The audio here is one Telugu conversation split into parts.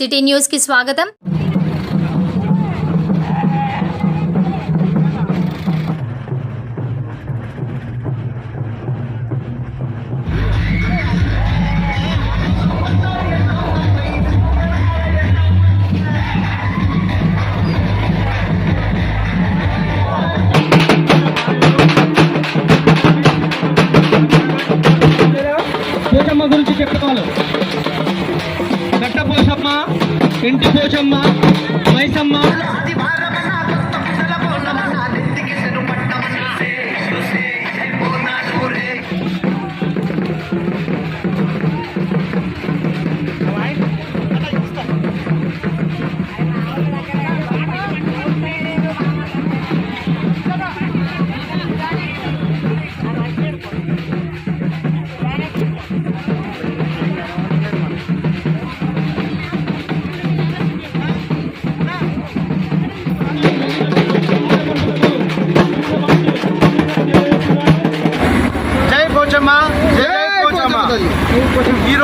సిటీ న్యూస్ కి స్వాగతం పోచమ్మ గురించి చెప్పుకోవాలి గట్ట పోషమ్మ ఇంటి పోచమ్మ మైసమ్మ.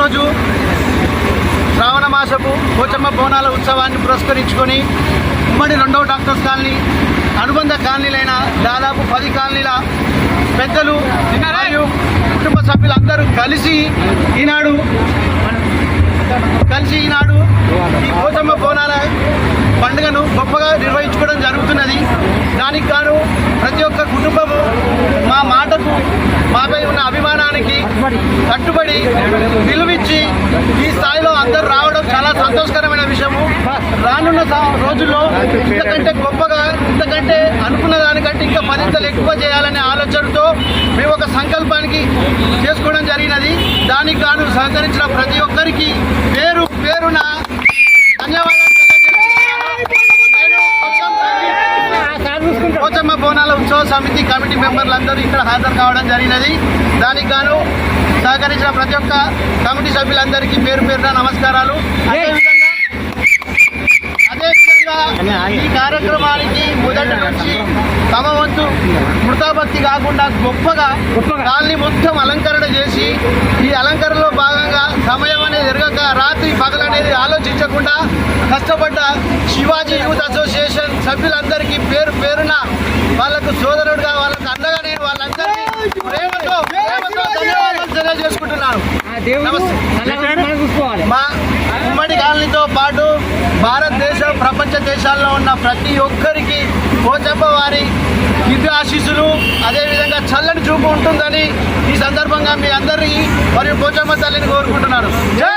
ఈరోజు శ్రావణ మాసపు పోచమ్మ బోనాల ఉత్సవాన్ని పురస్కరించుకొని ఉమ్మడి రెండవ డాక్టర్స్ కాలనీ అనుబంధ కాలనీలైన దాదాపు పది కాలనీల పెద్దలు మరియు కుటుంబ సభ్యులందరూ కలిసి ఈనాడు కలిసి ఈనాడు ఈ పోచమ్మ బోనాల పండుగను గొప్పగా నిర్వహించుకోవడం జరుగుతున్నది. దానికి గాను ప్రతి ఒక్క కుటుంబము మా మాటకు మాపై ఉన్న అభిమానానికి కట్టుబడి విలువిచ్చి ఈ స్థాయిలో అందరూ రావడం చాలా సంతోషకరమైన విషయము. రానున్న రోజుల్లో ఇంతకంటే గొప్పగా ఇంతకంటే అనుకున్న దానికంటే ఇంకా మరింతలు ఎక్కువ చేయాలనే ఆలోచనతో మేము ఒక సంకల్పానికి చేసుకోవడం జరిగినది. దానికి గాను సహకరించిన ప్రతి ఒక్కరికి పేరు పేరున ధన్యవాదాలు తెలియజేస్తున్నాను. నేను పోచమ్మ బోనాల ఉత్సవ సమితి కమిటీ మెంబర్లందరూ ఇక్కడ హాజరు కావడం జరిగినది. దానికి గాను సహకరించిన ప్రతి ఒక్క కమిటీ సభ్యులందరికీ పేరు పేరున నమస్కారాలు. అదేవిధంగా అదేవిధంగా ఈ కార్యక్రమానికి మొదటి నుంచి తమ వంతు మృతాభక్తి కాకుండా గొప్పగా. కాలనీ మొత్తం అలంకరణ కష్టపడ్డ శివాజీ యూత్ అసోసియేషన్ సభ్యులందరికీ పేరు పేరున వాళ్ళకు సోదరుడుగా వాళ్ళకు అండగా నేను వాళ్ళందరినీ ప్రేమతో ప్రేమతో ధన్యవాదాలు తెలియజేసుకుంటున్నాను. మా ఉమ్మడి కాలనీతో పాటు భారతదేశం ప్రపంచ దేశాల్లో ఉన్న ప్రతి ఒక్కరికి పోచప్ప వారి దివ్య ఆశీస్సులు అదేవిధంగా చల్లని చూపు ఉంటుందని ఈ సందర్భంగా మీ అందరికీ మరియు పోచమ్మ తల్లిని కోరుకుంటున్నాను. జై